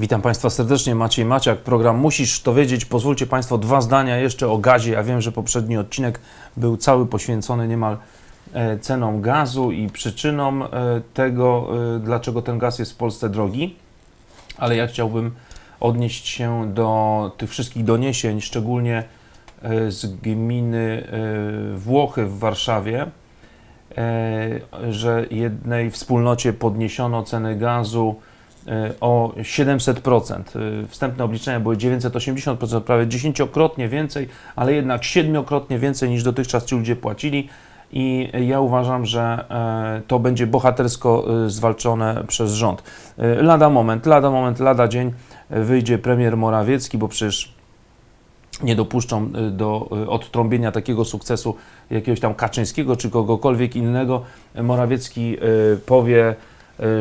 Witam Państwa serdecznie, Maciej Maciak, program Musisz to wiedzieć. Pozwólcie Państwo dwa zdania jeszcze o gazie. Ja wiem, że poprzedni odcinek był cały poświęcony niemal e, cenom gazu i przyczynom e, tego, e, dlaczego ten gaz jest w Polsce drogi, ale ja chciałbym odnieść się do tych wszystkich doniesień, szczególnie z gminy Włochy w Warszawie, że jednej wspólnocie podniesiono ceny gazu o 700%. E, Wstępne obliczenia były 980%, prawie dziesięciokrotnie więcej, ale jednak siedmiokrotnie więcej niż dotychczas ci ludzie płacili. I ja uważam, że e, to będzie bohatersko e, zwalczone przez rząd. E, Lada moment, lada moment, lada dzień e, wyjdzie premier Morawiecki, bo przecież nie dopuszczą do odtrąbienia takiego sukcesu jakiegoś tam Kaczyńskiego czy kogokolwiek innego. Morawiecki powie,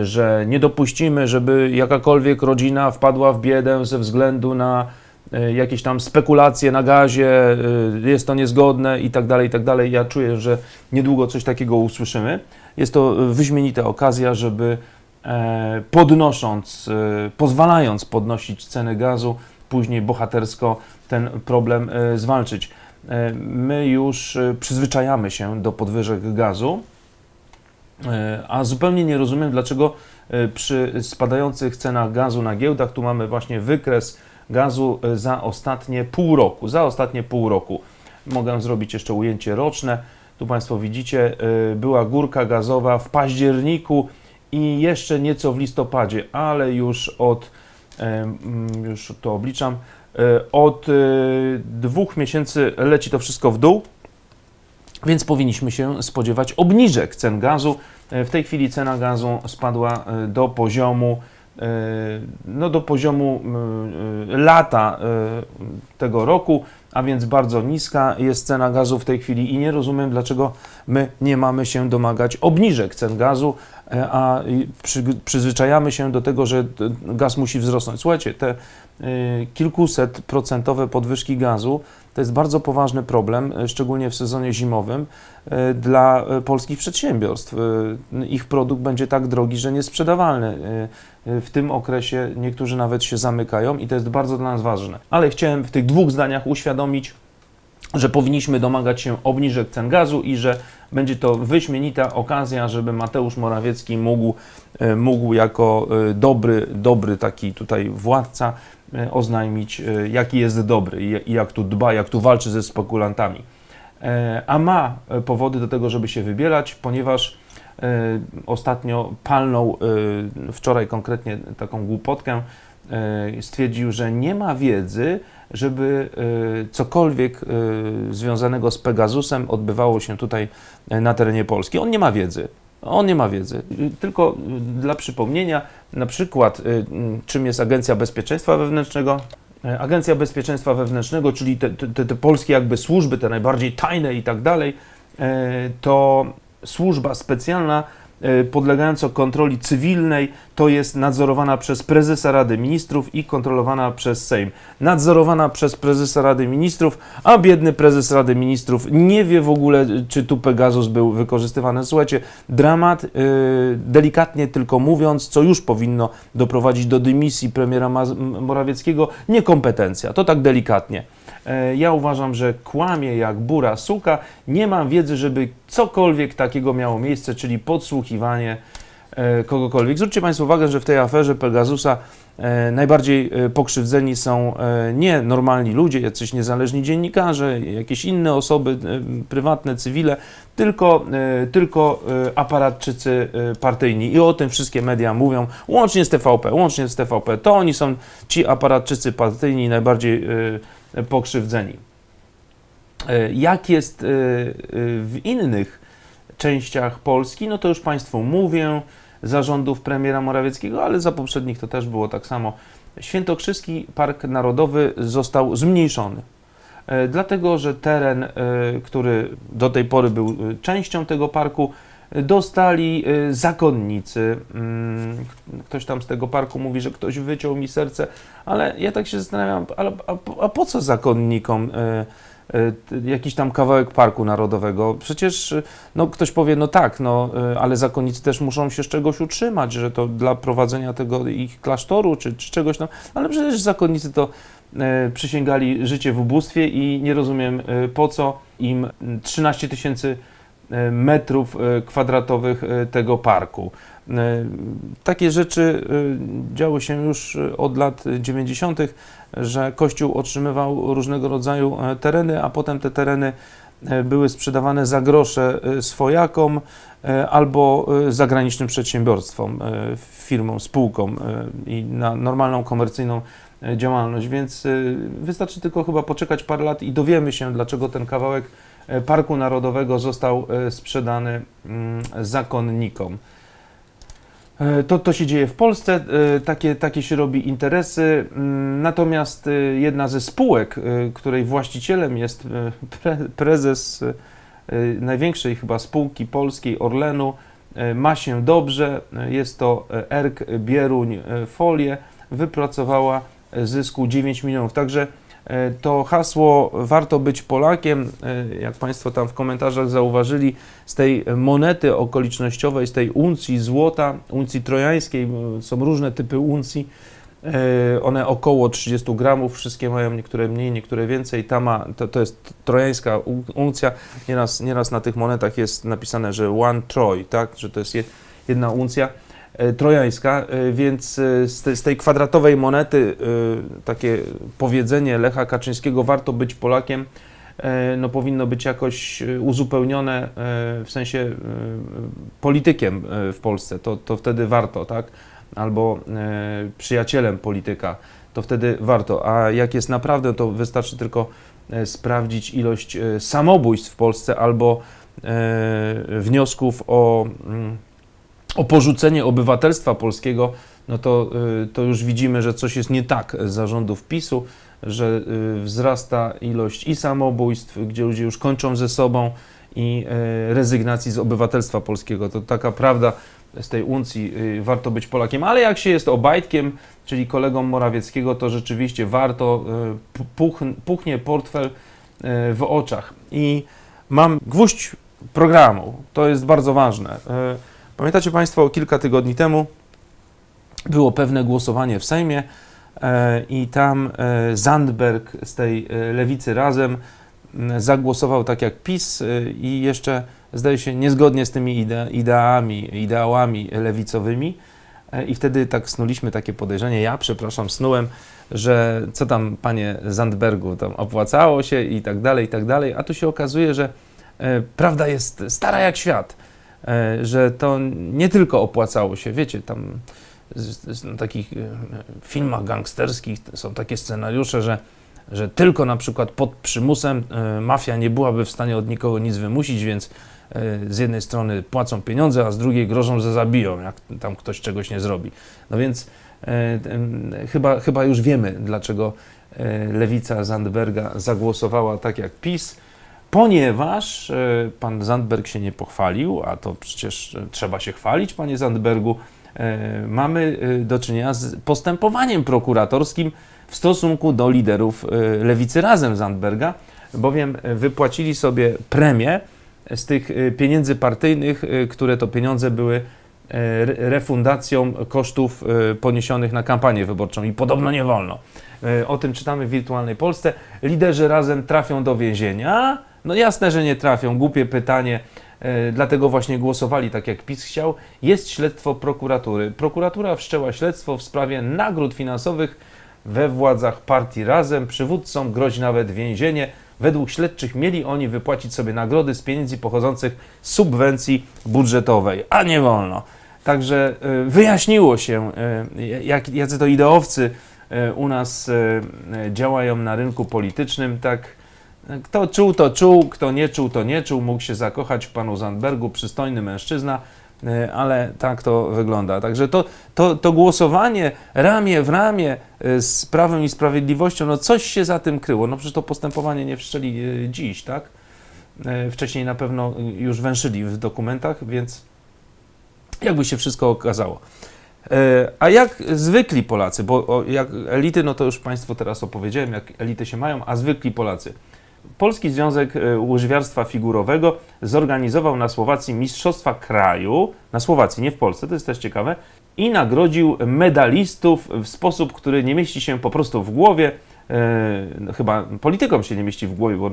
że nie dopuścimy, żeby jakakolwiek rodzina wpadła w biedę ze względu na y, jakieś tam spekulacje na gazie, y, jest to niezgodne i tak dalej, i tak dalej. Ja czuję, że niedługo coś takiego usłyszymy. Jest to wyśmienita okazja, żeby e, podnosząc, pozwalając podnosić ceny gazu, później bohatersko ten problem e, zwalczyć. E, My już e, przyzwyczajamy się do podwyżek gazu, e, a zupełnie nie rozumiem, dlaczego e, przy spadających cenach gazu na giełdach, tu mamy właśnie wykres gazu e, za ostatnie pół roku. Za ostatnie pół roku. Mogę zrobić jeszcze ujęcie roczne. Tu Państwo widzicie, e, była górka gazowa w październiku i jeszcze nieco w listopadzie, ale już od, e, mm, już to obliczam, e, od e, dwóch miesięcy leci to wszystko w dół, więc powinniśmy się spodziewać obniżek cen gazu. E, W tej chwili cena gazu spadła e, do poziomu e, no do poziomu lata tego roku, a więc bardzo niska jest cena gazu w tej chwili i nie rozumiem, dlaczego my nie mamy się domagać obniżek cen gazu, a przy, przyzwyczajamy się do tego, że gaz musi wzrosnąć. Słuchajcie, te kilkuset procentowe podwyżki gazu to jest bardzo poważny problem, e, szczególnie w sezonie zimowym, e, dla e, polskich przedsiębiorstw. Ich produkt będzie tak drogi, że niesprzedawalny. W tym okresie niektórzy nawet się zamykają i to jest bardzo dla nas ważne. Ale chciałem w tych dwóch zdaniach uświadomić, że powinniśmy domagać się obniżek cen gazu i że będzie to wyśmienita okazja, żeby Mateusz Morawiecki mógł, e, mógł jako e, dobry, dobry taki tutaj władca e, oznajmić, jaki jest dobry i jak tu dba, jak tu walczy ze spekulantami. A ma powody do tego, żeby się wybierać, ponieważ ostatnio palnął, wczoraj konkretnie taką głupotkę, stwierdził, że nie ma wiedzy, żeby e, cokolwiek e, związanego z Pegasusem odbywało się tutaj e, na terenie Polski. On nie ma wiedzy. On nie ma wiedzy. Tylko dla przypomnienia, na przykład, czym jest Agencja Bezpieczeństwa Wewnętrznego. Agencja Bezpieczeństwa Wewnętrznego, czyli te, te, te polskie jakby służby, te najbardziej tajne i tak dalej, to służba specjalna podlegająca kontroli cywilnej, to jest nadzorowana przez prezesa Rady Ministrów i kontrolowana przez Sejm. Nadzorowana przez prezesa Rady Ministrów, a biedny prezes Rady Ministrów nie wie w ogóle, czy tu Pegasus był wykorzystywany. Słuchajcie, dramat, e, delikatnie tylko mówiąc, co już powinno doprowadzić do dymisji premiera Morawieckiego, niekompetencja. To tak delikatnie. E, Ja uważam, że kłamie jak bura suka. Nie mam wiedzy, żeby cokolwiek takiego miało miejsce, czyli podsłuchiwanie e, kogokolwiek. Zwróćcie Państwo uwagę, że w tej aferze Pegasusa e, najbardziej pokrzywdzeni są nie normalni ludzie, jacyś niezależni dziennikarze, jakieś inne osoby prywatne, cywile, tylko, tylko aparatczycy partyjni. I o tym wszystkie media mówią, łącznie z TVP, łącznie z TVP. To oni są ci aparatczycy partyjni najbardziej pokrzywdzeni. E, Jak jest e, e, w innych częściach Polski, no to już Państwu mówię, zarządów premiera Morawieckiego, ale za poprzednich to też było tak samo. Świętokrzyski Park Narodowy został zmniejszony. Dlatego, że teren, który do tej pory był częścią tego parku, dostali e, zakonnicy. Mm, Ktoś tam z tego parku mówi, że ktoś wyciął mi serce, ale ja tak się zastanawiam, a, po- co zakonnikom e, t- jakiś tam kawałek parku narodowego. Przecież no, ktoś powie, no tak, no, ale zakonnicy też muszą się z czegoś utrzymać, że to dla prowadzenia tego ich klasztoru czy, czy czegoś tam. Ale przecież zakonnicy to przysięgali życie w ubóstwie i nie rozumiem po co im 13 tysięcy e, metrów e, kwadratowych e, tego parku. Takie rzeczy działy się już od lat 90., że Kościół otrzymywał różnego rodzaju e, tereny, a potem te tereny e, były sprzedawane za grosze e, swojakom albo zagranicznym przedsiębiorstwom, firmom, spółkom i na normalną komercyjną działalność, więc wystarczy tylko chyba poczekać parę lat i dowiemy się, dlaczego ten kawałek Parku Narodowego został e, sprzedany mm, zakonnikom. E, To, to się dzieje w Polsce, e, takie, takie się robi interesy. mm, Natomiast jedna ze spółek, której właścicielem jest pre, prezes największej chyba spółki polskiej Orlenu, ma się dobrze. Jest to ERK Bieruń Folie. Wypracowała zysku 9 milionów. Także to hasło warto być Polakiem, e, jak Państwo tam w komentarzach zauważyli, z tej monety okolicznościowej, z tej uncji złota, uncji trojańskiej, są różne typy uncji, e, one około 30 gramów, wszystkie mają niektóre mniej, niektóre więcej, ta ma, to, to jest trojańska uncja, nieraz, nieraz na tych monetach jest napisane, że one troj, tak, że to jest je- jedna uncja. e, trojańska, e, więc e, z, te, z tej kwadratowej monety e, takie powiedzenie Lecha Kaczyńskiego, warto być Polakiem, e, no powinno być jakoś e, uzupełnione e, w sensie e, politykiem e, w Polsce, to, to wtedy warto, tak? Albo e, przyjacielem polityka, to wtedy warto. A jak jest naprawdę, to wystarczy tylko e, sprawdzić ilość e, samobójstw w Polsce albo e, wniosków o, mm, o porzucenie obywatelstwa polskiego, no to, y, to już widzimy, że coś jest nie tak z zarządów PiSu, że y, wzrasta ilość i samobójstw, gdzie ludzie już kończą ze sobą i y, rezygnacji z obywatelstwa polskiego. To taka prawda z tej uncji, warto być Polakiem, ale jak się jest Obajtkiem, czyli kolegą Morawieckiego, to rzeczywiście warto, pu- puch, puchnie portfel w oczach. I mam gwóźdź programu, to jest bardzo ważne. Pamiętacie Państwo, kilka tygodni temu było pewne głosowanie w Sejmie e, i tam e, Zandberg z tej e, lewicy razem zagłosował tak jak PiS i jeszcze zdaje się niezgodnie z tymi ide ideami, ideałami lewicowymi. I wtedy tak snuliśmy takie podejrzenie, ja przepraszam, snułem, że co tam panie Zandbergu, tam opłacało się i tak dalej, i tak dalej, a tu się okazuje, że prawda jest stara jak świat, że to nie tylko opłacało się, wiecie, tam na takich e, filmach gangsterskich są takie scenariusze, że, że tylko na przykład pod przymusem e, mafia nie byłaby w stanie od nikogo nic wymusić, więc e, z jednej strony płacą pieniądze, a z drugiej grożą, że zabiją, jak tam ktoś czegoś nie zrobi. No więc e, chyba, chyba już wiemy, dlaczego e, lewica Zandberga zagłosowała tak jak PiS, ponieważ e, pan Zandberg się nie pochwalił, a to przecież e, trzeba się chwalić, panie Zandbergu, e, mamy do czynienia z postępowaniem prokuratorskim w stosunku do liderów lewicy razem Zandberga, bowiem wypłacili sobie premię z tych pieniędzy partyjnych, które to pieniądze były re- refundacją kosztów poniesionych na kampanię wyborczą i podobno nie wolno. O tym czytamy w Wirtualnej Polsce. Liderzy razem trafią do więzienia? No jasne, że nie trafią. Głupie pytanie. E, Dlatego właśnie głosowali tak, jak PiS chciał. Jest śledztwo prokuratury. Prokuratura wszczęła śledztwo w sprawie nagród finansowych we władzach partii Razem. Przywódcom grozi nawet więzienie. Według śledczych mieli oni wypłacić sobie nagrody z pieniędzy pochodzących z subwencji budżetowej, a nie wolno. Także e, wyjaśniło się, e, jak, jacy to ideowcy u nas działają na rynku politycznym. Tak, kto czuł, to czuł, kto nie czuł, to nie czuł. Mógł się zakochać w panu Zandbergu, przystojny mężczyzna, e, ale tak to wygląda. Także to, to, to głosowanie ramię w ramię e, z Prawem i Sprawiedliwością, no coś się za tym kryło. No przecież to postępowanie nie wszczęli e, dziś, tak? Wcześniej na pewno już węszyli w dokumentach, więc jakby się wszystko okazało. A jak zwykli Polacy, bo jak elity, no to już Państwu teraz opowiedziałem, jak elity się mają, a zwykli Polacy. Polski Związek e, Łyżwiarstwa Figurowego zorganizował na Słowacji Mistrzostwa Kraju, na Słowacji, nie w Polsce, to jest też ciekawe, i nagrodził medalistów w sposób, który nie mieści się po prostu w głowie. E, no, chyba politykom się nie mieści w głowie, bo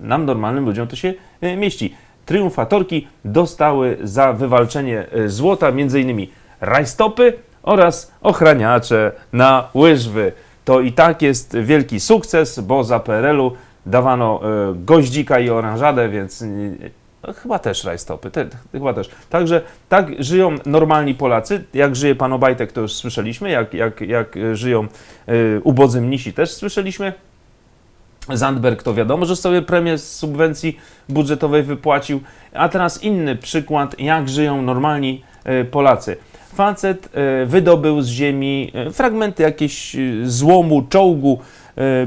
nam, normalnym ludziom, to się e, mieści. Triumfatorki dostały za wywalczenie złota innymi rajstopy oraz ochraniacze na łyżwy. To i tak jest wielki sukces, bo za PRL-u dawano e, goździka i oranżadę, więc e, chyba też rajstopy, te, chyba też. Także tak żyją normalni Polacy. Jak żyje pan Obajtek, to już słyszeliśmy. Jak, jak, jak żyją e, ubodzy mnisi, też słyszeliśmy. Zandberg to wiadomo, że sobie premię z subwencji budżetowej wypłacił. A teraz inny przykład, jak żyją normalni e, Polacy. Facet wydobył z ziemi fragmenty jakieś e, złomu, czołgu,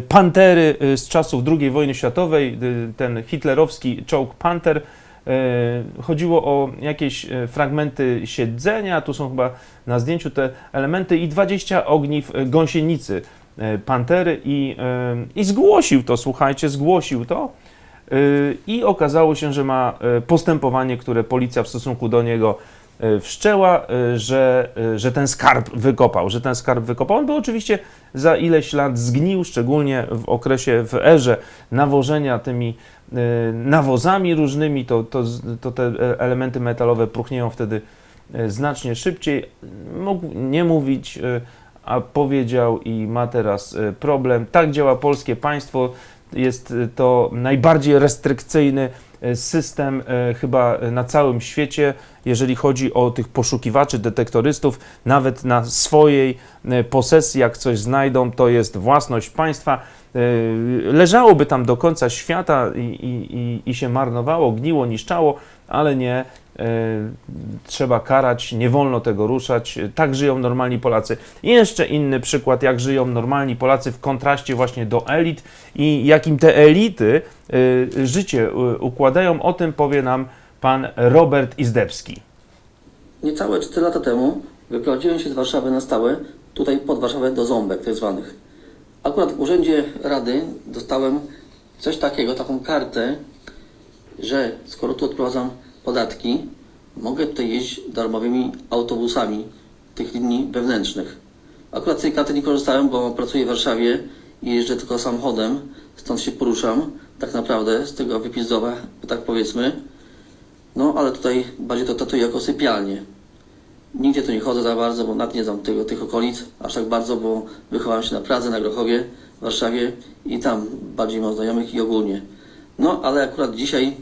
pantery e, z czasów II wojny światowej, e, ten hitlerowski czołg Panter. E, Chodziło o jakieś e, fragmenty siedzenia, tu są chyba na zdjęciu te elementy i 20 ogniw e, gąsienicy e, Pantery i, e, i zgłosił to, słuchajcie, zgłosił to e, i okazało się, że ma e, postępowanie, które policja w stosunku do niego e, wszczęła, e, że, e, że ten skarb wykopał, że ten skarb wykopał. On by oczywiście za ileś lat zgnił, szczególnie w okresie, w erze nawożenia tymi e, nawozami różnymi, to, to, to te e, elementy metalowe próchnieją wtedy e, znacznie szybciej. Mógł nie mówić, e, a powiedział i ma teraz e, problem. Tak działa polskie państwo. Jest e, to najbardziej restrykcyjny e, system e, chyba na całym świecie, jeżeli chodzi o tych poszukiwaczy, detektorystów. Nawet na swojej e, posesji, jak coś znajdą, to jest własność państwa. E, Leżałoby tam do końca świata i, i, i się marnowało, gniło, niszczało, ale nie. E, trzeba karać, nie wolno tego ruszać. Tak żyją normalni Polacy. I jeszcze inny przykład, jak żyją normalni Polacy w kontraście właśnie do elit i jakim te elity e, życie e, układają. O tym powie nam pan Robert Izdebski. Niecałe 4 lata temu wyprowadziłem się z Warszawy na stałe, tutaj pod Warszawę do Ząbek tak zwanych. Akurat w urzędzie rady dostałem coś takiego, taką kartę, że skoro tu odprowadzam podatki, mogę tutaj jeździć darmowymi autobusami tych linii wewnętrznych. Akurat z tej karty nie korzystałem, bo pracuję w Warszawie i jeżdżę tylko samochodem, stąd się poruszam, tak naprawdę, z tego wypizdowa, tak powiedzmy. No, ale tutaj bardziej to tatuję jako sypialnię. Nigdzie tu nie chodzę za bardzo, bo nawet nie znam tego, tych okolic aż tak bardzo, bo wychowałem się na Pradze, na Grochowie, w Warszawie i tam bardziej mam znajomych i ogólnie. No, ale akurat dzisiaj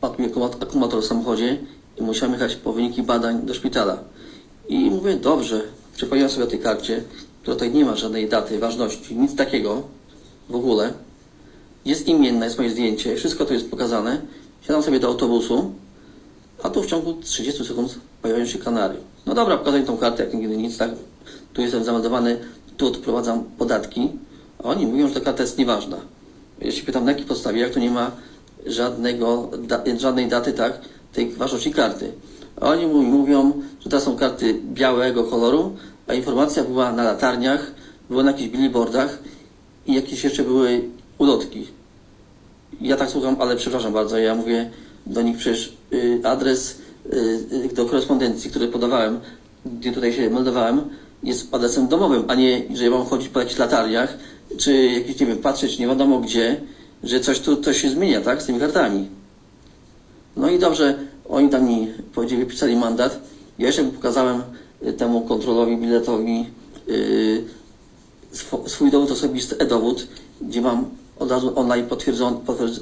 padł mi akumulator w samochodzie i musiałem jechać po wyniki badań do szpitala. I mówię, dobrze, przypomniałem sobie o tej karcie, która tutaj nie ma żadnej daty, ważności, nic takiego w ogóle. Jest imienna, jest moje zdjęcie, wszystko tu jest pokazane. Siadam sobie do autobusu, a tu w ciągu 30 sekund pojawiają się Kanary. No dobra, pokazuję tą kartę, jak nigdy nic, tak? Tu jestem zameldowany, tu odprowadzam podatki, a oni mówią, że ta karta jest nieważna. Ja się pytam, na jakiej podstawie, jak tu nie ma żadnego, żadnej daty, tak, tej ważności karty. A oni mówią, że to są karty białego koloru, a informacja była na latarniach, była na jakichś billboardach i jakieś jeszcze były ulotki. Ja tak słucham, ale przepraszam bardzo, ja mówię do nich przecież y, adres y, y, do korespondencji, który podawałem, gdzie tutaj się meldowałem, jest adresem domowym, a nie, że ja mam chodzić po jakichś latarniach, czy jakieś, nie wiem, patrzeć nie wiadomo gdzie, że coś tu coś się zmienia, tak, z tymi kartami. No i dobrze, oni tam mi powiedzieli, wypisali mandat. Ja jeszcze pokazałem y, temu kontrolowi biletowi y, swo- swój dowód osobisty, e-dowód, gdzie mam od razu online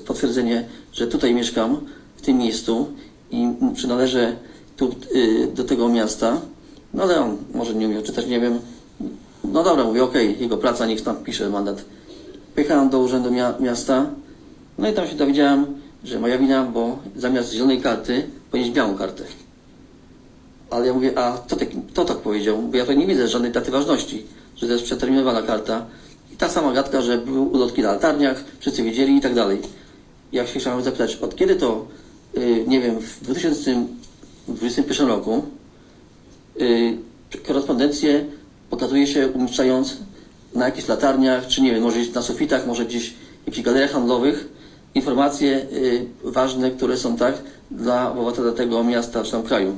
potwierdzenie, że tutaj mieszkam, w tym miejscu i przynależę tu y, do tego miasta. No ale on może nie umiał czytać, nie wiem. No dobra, mówię, okej, jego praca, niech tam pisze mandat. Pojechałem do urzędu mia- miasta, no i tam się dowiedziałem, że moja wina, bo zamiast zielonej karty ponieść białą kartę. Ale ja mówię, a kto tak, kto tak powiedział? Bo ja to nie widzę żadnej daty ważności, że to jest przeterminowana karta. I ta sama gadka, że były ulotki na latarniach, wszyscy wiedzieli i tak dalej. Ja się chciałem zapytać, od kiedy to, y, nie wiem, w 2021 roku y, korespondencję pokazuje się umieszczając na jakichś latarniach, czy nie wiem, może na sufitach, może gdzieś jakichś galeriach handlowych informacje y, ważne, które są tak dla obywatela tego miasta czy tam kraju.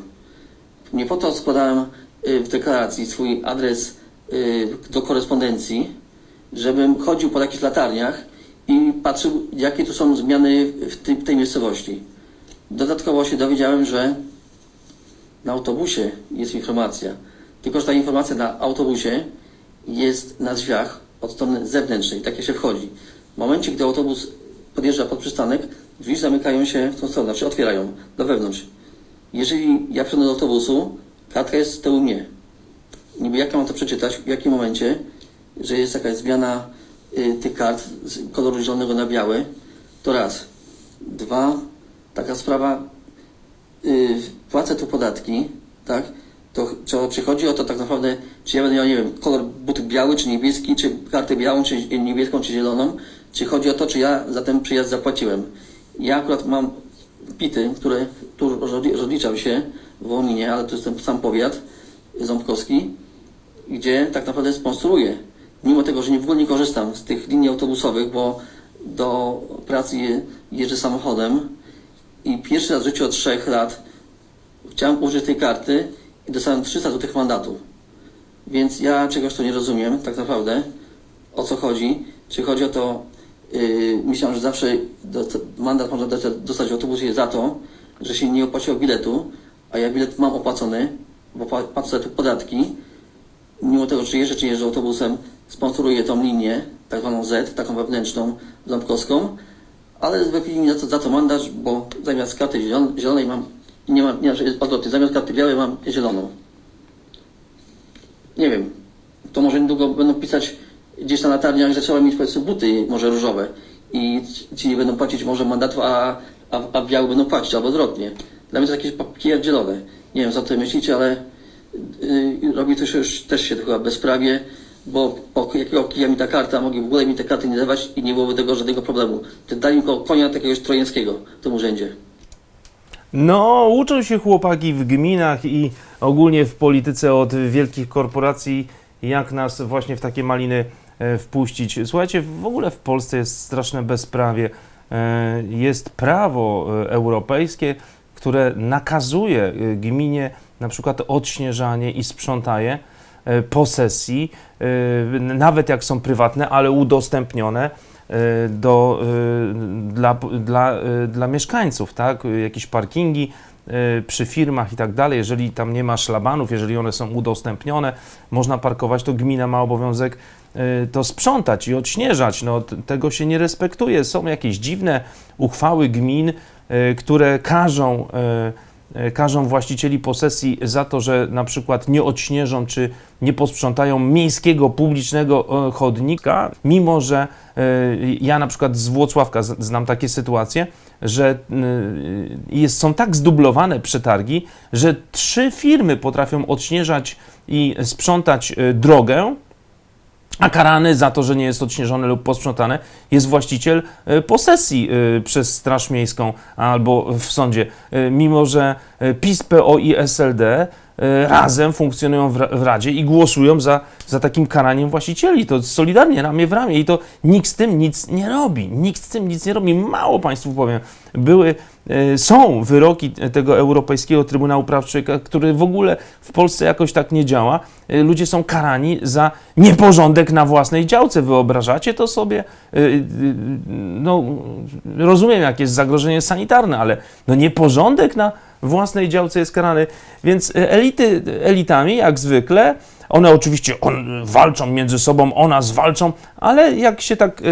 Nie po to składałem y, w deklaracji swój adres y, do korespondencji, żebym chodził po jakichś latarniach i patrzył, jakie tu są zmiany w w tej miejscowości. Dodatkowo się dowiedziałem, że na autobusie jest informacja, tylko że ta informacja na autobusie jest na drzwiach od strony zewnętrznej, tak jak się wchodzi. W momencie, gdy autobus podjeżdża pod przystanek, drzwi zamykają się w tą stronę, znaczy otwierają do wewnątrz. Jeżeli ja wsiądę do autobusu, kartka jest z tyłu mnie. Niby jak ja mam to przeczytać, w jakim momencie, że jest jakaś zmiana y, tych kart z koloru zielonego na biały, to raz. Dwa, taka sprawa, y, płacę tu podatki, tak? To czy, czy chodzi o to tak naprawdę, czy ja będę miał, nie wiem, kolor butów biały, czy niebieski, czy kartę białą, czy niebieską, czy zieloną, czy chodzi o to, czy ja za ten przyjazd zapłaciłem. Ja akurat mam pity, które tu rozli- rozliczał się w Wołninie, ale to jest ten sam powiat ząbkowski, gdzie tak naprawdę sponsoruję. Mimo tego, że w ogóle nie korzystam z tych linii autobusowych, bo do pracy je, jeżdżę samochodem i pierwszy raz w życiu od trzech lat chciałem użyć tej karty i dostałem 300 zł mandatu. Więc ja czegoś tu nie rozumiem, tak naprawdę, o co chodzi. Czy chodzi o to, yy, myślałem, że zawsze dosta- mandat można dostać- w autobusie za to, że się nie opłaciło biletu, a ja bilet mam opłacony, bo pła- płacę tu podatki. Mimo tego, czy jeżdżę, czy jeżdżę autobusem, sponsoruję tą linię, tak zwaną Z, taką wewnętrzną, ząbkowską, ale wypili mi za to, za to mandat, bo zamiast karty zielon- zielonej mam, nie mam, nie, że- odwrotnie, zamiast karty białej mam zieloną. Nie wiem, to może niedługo będą pisać gdzieś na latarniach, że trzeba mieć powiedzmy buty może różowe i ci- nie będą płacić może mandatu, a, a, a biały będą płacić, albo odwrotnie. Dla mnie to jakieś papiery zielone. Nie wiem, co o tym myślicie, ale yy, robi to już też się chyba bezprawie, bo po jakiego kija mi ta karta, mogli w ogóle mi te karty nie dawać i nie byłoby tego żadnego problemu. Dali mi ko- konia takiegoś trojańskiego w tym urzędzie. No, uczą się chłopaki w gminach i ogólnie w polityce od wielkich korporacji, jak nas właśnie w takie maliny e, wpuścić. Słuchajcie, w ogóle w Polsce jest straszne bezprawie. E, Jest prawo e, europejskie, które nakazuje gminie na przykład odśnieżanie i sprzątanie e, posesji, nawet jak są prywatne, ale udostępnione do, e, dla, dla, e, dla mieszkańców, tak? Jakieś parkingi przy firmach i tak dalej. Jeżeli tam nie ma szlabanów, jeżeli one są udostępnione, można parkować, to gmina ma obowiązek to sprzątać i odśnieżać. No, tego się nie respektuje. Są jakieś dziwne uchwały gmin, które każą e, każą właścicieli posesji za to, że na przykład nie odśnieżą czy nie posprzątają miejskiego, publicznego e, chodnika, mimo że e, ja na przykład z Włocławka znam takie sytuacje, że jest, są tak zdublowane przetargi, że trzy firmy potrafią odśnieżać i sprzątać drogę, a karany za to, że nie jest odśnieżone lub posprzątane, jest właściciel e, posesji e, przez Straż Miejską albo w sądzie. E, Mimo, że PiS, PO i SLD e, razem funkcjonują w, ra- w Radzie i głosują za, za takim karaniem właścicieli. To solidarnie, ramię w ramię i to nikt z tym nic nie robi. Nikt z tym nic nie robi. Mało Państwu powiem. Były, e, są wyroki tego Europejskiego Trybunału Praw Człowieka, który w ogóle w Polsce jakoś tak nie działa. E, Ludzie są karani za nieporządek na własnej działce. Wyobrażacie to sobie? E, e, No, rozumiem, jak jest zagrożenie sanitarne, ale no nieporządek na własnej działce jest karany. Więc e, elity elitami, jak zwykle, one oczywiście on, walczą między sobą, o nas walczą, ale jak się tak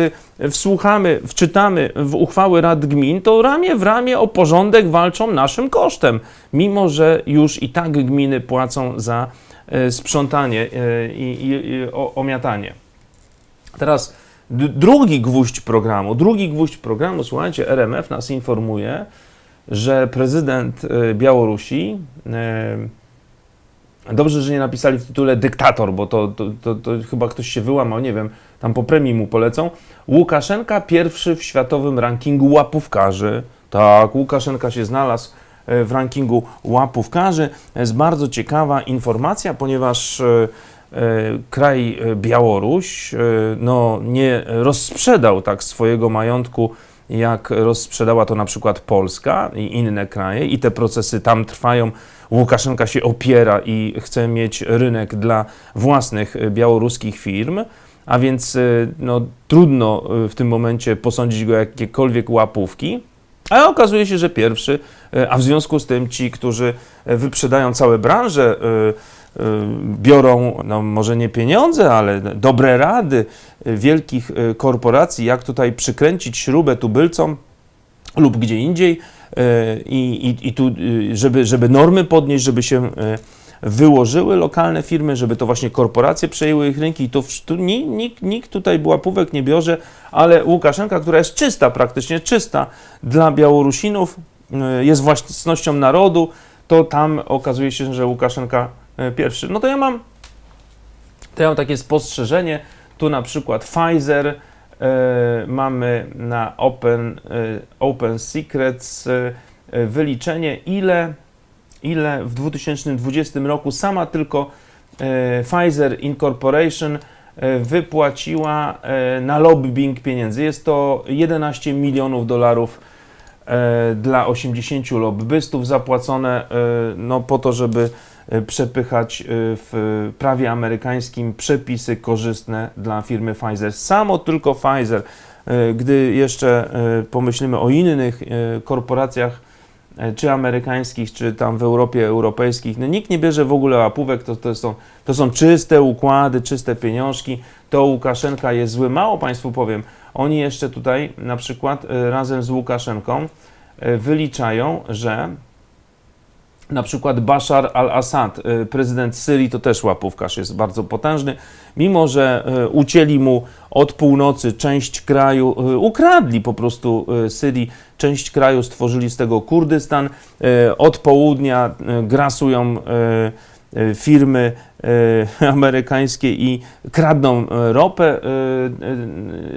e, wsłuchamy, wczytamy w uchwały rad gmin, to ramię w ramię o porządek walczą naszym kosztem, mimo że już i tak gminy płacą za e, sprzątanie i, i, i o, omiatanie. Teraz drugi gwóźdź programu, drugi gwóźdź programu, słuchajcie, RMF nas informuje, że prezydent e, Białorusi, e, dobrze, że nie napisali w tytule dyktator, bo to, to, to, to chyba ktoś się wyłamał, nie wiem, tam po premii mu polecą, Łukaszenka pierwszy w światowym rankingu łapówkarzy. Tak, Łukaszenka się znalazł e, w rankingu łapówkarzy. To jest bardzo ciekawa informacja, ponieważ kraj Białoruś no, nie rozsprzedał tak swojego majątku, jak rozsprzedała to na przykład Polska i inne kraje, i te procesy tam trwają. Łukaszenka się opiera i chce mieć rynek dla własnych e, białoruskich firm, a więc e, no, trudno e, w tym momencie posądzić go jakiekolwiek łapówki. A okazuje się, że pierwszy, a w związku z tym ci, którzy wyprzedają całe branże, biorą, no może nie pieniądze, ale dobre rady wielkich e, korporacji, jak tutaj przykręcić śrubę tubylcom lub gdzie indziej e, i, i, i tu, e, żeby, żeby normy podnieść, żeby się wyłożyły lokalne firmy, żeby to właśnie korporacje przejęły ich rynki i to tu nikt, nikt, tutaj łapówek nie bierze, ale Łukaszenka, która jest czysta, praktycznie czysta dla Białorusinów, jest własnością narodu, to tam okazuje się, że Łukaszenka pierwszy. No to ja mam, to ja mam takie spostrzeżenie, tu na przykład Pfizer, e, mamy na Open, e, Open Secrets e, wyliczenie, ile, ile w 2020 roku sama tylko Pfizer Incorporation wypłaciła na lobbying pieniędzy. Jest to 11 milionów dolarów dla 80 lobbystów zapłacone no, po to, żeby przepychać e, w prawie amerykańskim przepisy korzystne dla firmy Pfizer. Samo tylko Pfizer. E, Gdy jeszcze e, pomyślimy o innych e, korporacjach, e, czy amerykańskich, czy tam w Europie europejskich, no nikt nie bierze w ogóle łapówek, to, to, są, to są czyste układy, czyste pieniążki, to Łukaszenka jest zły. Mało Państwu powiem, oni jeszcze tutaj na przykład e, razem z Łukaszenką e, wyliczają, że na przykład Bashar al-Assad, e, prezydent Syrii, to też łapówkarz jest bardzo potężny, mimo że e, ucięli mu od północy część kraju, e, ukradli po prostu Syrii część kraju, stworzyli z tego Kurdystan, od południa grasują firmy amerykańskie i kradną ropę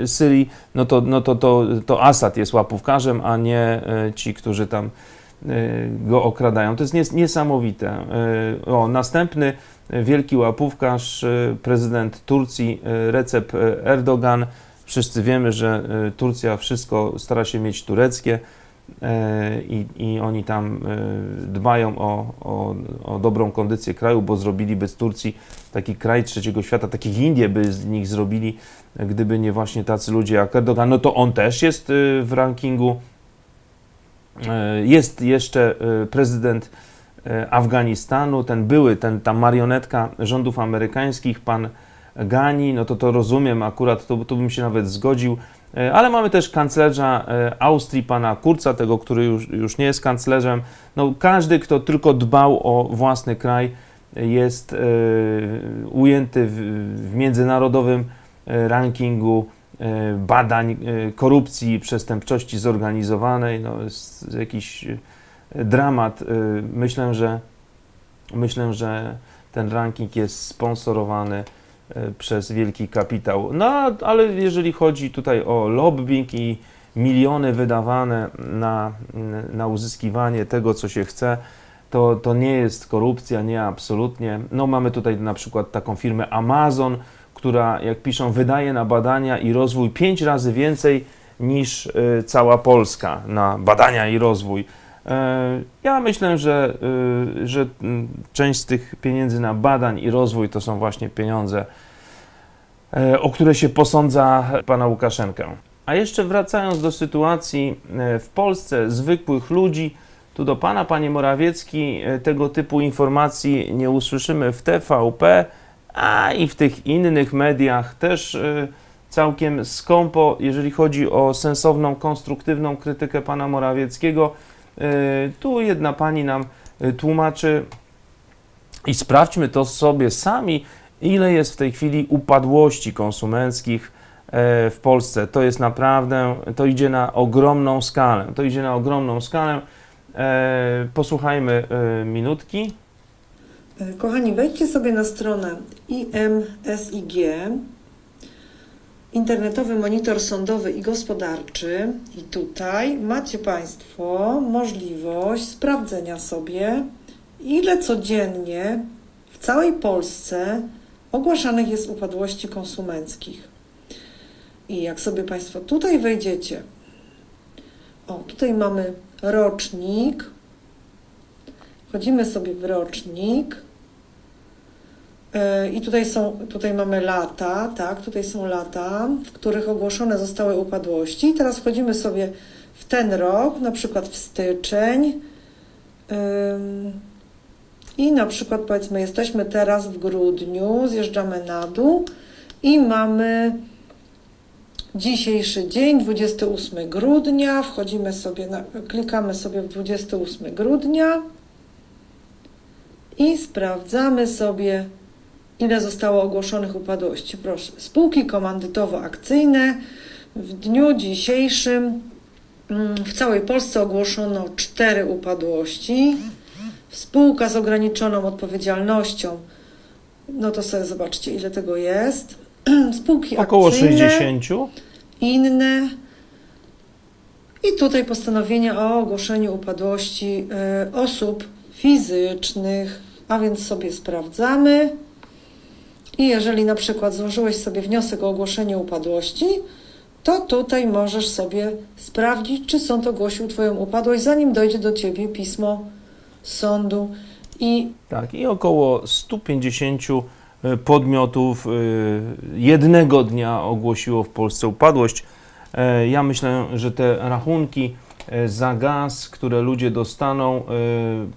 Syrii, no to, no to, to, to Assad jest łapówkarzem, a nie ci, którzy tam go okradają. To jest nies- niesamowite. E, O, następny wielki łapówkarz, e, prezydent Turcji Recep Erdogan. Wszyscy wiemy, że Turcja wszystko stara się mieć tureckie i, i oni tam dbają o, o, o dobrą kondycję kraju, bo zrobiliby z Turcji taki kraj trzeciego świata, takich Indie by z nich zrobili, gdyby nie właśnie tacy ludzie jak Erdogan. No to on też jest w rankingu. E, Jest jeszcze e, prezydent e, Afganistanu, ten były, ten, ta marionetka rządów amerykańskich, pan Gani, no to to rozumiem, akurat to, to bym się nawet zgodził, ale mamy też kanclerza Austrii, pana Kurza, tego, który już, już nie jest kanclerzem. No, każdy, kto tylko dbał o własny kraj, jest ujęty w, w międzynarodowym rankingu badań e, korupcji, przestępczości zorganizowanej. No, jest jakiś e, dramat. E, Myślę, że myślę, że ten ranking jest sponsorowany e, przez wielki kapitał. No, ale jeżeli chodzi tutaj o lobbying i miliony wydawane na, na uzyskiwanie tego, co się chce, to, to nie jest korupcja, nie absolutnie. No, mamy tutaj na przykład taką firmę Amazon, która, jak piszą, wydaje na badania i rozwój pięć razy więcej niż y, cała Polska na badania i rozwój. E, Ja myślę, że, y, że część z tych pieniędzy na badań i rozwój to są właśnie pieniądze, e, o które się posądza pana Łukaszenkę. A jeszcze wracając do sytuacji e, w Polsce, zwykłych ludzi, tu do pana, panie Morawiecki, e, tego typu informacji nie usłyszymy w TVP, a i w tych innych mediach też e, całkiem skąpo, jeżeli chodzi o sensowną, konstruktywną krytykę pana Morawieckiego. E, Tu jedna pani nam e, tłumaczy i sprawdźmy to sobie sami, ile jest w tej chwili upadłości konsumenckich w Polsce. To jest naprawdę, to idzie na ogromną skalę. To idzie na ogromną skalę. Posłuchajmy minutki. Kochani, wejdźcie sobie na stronę IMSIG, Internetowy Monitor Sądowy i Gospodarczy i tutaj macie Państwo możliwość sprawdzenia sobie, ile codziennie w całej Polsce ogłaszanych jest upadłości konsumenckich. I jak sobie Państwo tutaj wejdziecie, o, tutaj mamy rocznik. Wchodzimy sobie w rocznik. E, I tutaj są, tutaj mamy lata, tak, tutaj są lata, w których ogłoszone zostały upadłości. I teraz wchodzimy sobie w ten rok, na przykład w styczeń. I na przykład powiedzmy, jesteśmy teraz w grudniu, zjeżdżamy na dół i mamy dzisiejszy dzień, 28 grudnia. Wchodzimy sobie, na, klikamy sobie w 28 grudnia i sprawdzamy sobie, ile zostało ogłoszonych upadłości. Proszę, spółki komandytowo-akcyjne w dniu dzisiejszym mm, w całej Polsce ogłoszono cztery upadłości. Spółka z ograniczoną odpowiedzialnością, no to sobie zobaczcie, ile tego jest. Spółki Około akcyjne, 60. inne. I tutaj postanowienie o ogłoszeniu upadłości y, osób fizycznych, a więc sobie sprawdzamy. I jeżeli na przykład złożyłeś sobie wniosek o ogłoszenie upadłości, to tutaj możesz sobie sprawdzić, czy sąd ogłosił Twoją upadłość, zanim dojdzie do Ciebie pismo sądu. I Tak, i około 150 e, podmiotów e, jednego dnia ogłosiło w Polsce upadłość. E, Ja myślę, że te rachunki za gaz, które ludzie dostaną,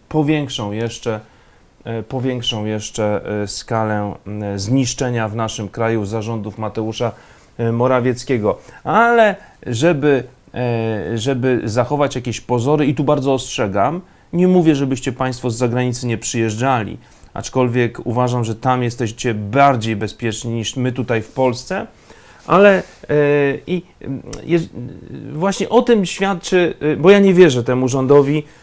powiększą jeszcze, powiększą jeszcze e, skalę zniszczenia w naszym kraju zarządów Mateusza e, Morawieckiego. Ale żeby, e, żeby zachować jakieś pozory, i tu bardzo ostrzegam, nie mówię, żebyście Państwo z zagranicy nie przyjeżdżali, aczkolwiek uważam, że tam jesteście bardziej bezpieczni niż my tutaj w Polsce, ale e, i mm, je, właśnie o tym świadczy, e, bo ja nie wierzę temu rządowi, e,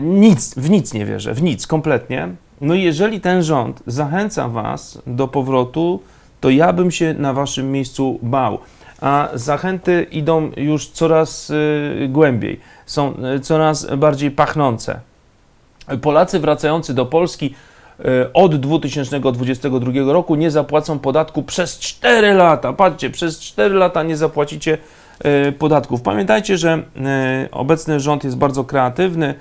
nic, w nic nie wierzę, w nic, kompletnie. No i jeżeli ten rząd zachęca Was do powrotu, to ja bym się na Waszym miejscu bał. A zachęty idą już coraz y, głębiej, są y, coraz bardziej pachnące. Polacy wracający do Polski y, od 2022 roku nie zapłacą podatku przez 4 lata. Patrzcie, przez 4 lata nie zapłacicie podatków. Pamiętajcie, że y, obecny rząd jest bardzo kreatywny,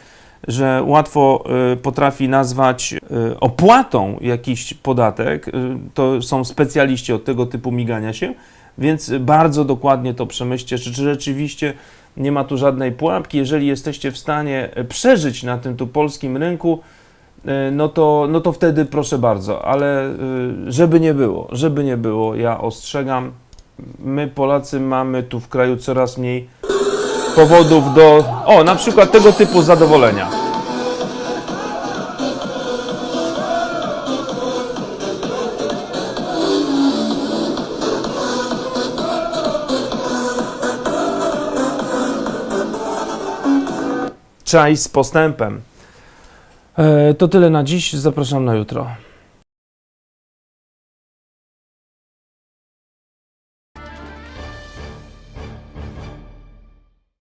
że łatwo y, potrafi nazwać opłatą jakiś podatek. To są specjaliści od tego typu migania się, więc bardzo dokładnie to przemyślcie, czy, czy rzeczywiście nie ma tu żadnej pułapki. Jeżeli jesteście w stanie e, przeżyć na tym tu polskim rynku, e, no to, no to wtedy proszę bardzo, ale e, żeby nie było, żeby nie było, ja ostrzegam, my Polacy mamy tu w kraju coraz mniej powodów do, o, na przykład tego typu zadowolenia. Czaj z postępem. E, to tyle na dziś, zapraszam na jutro.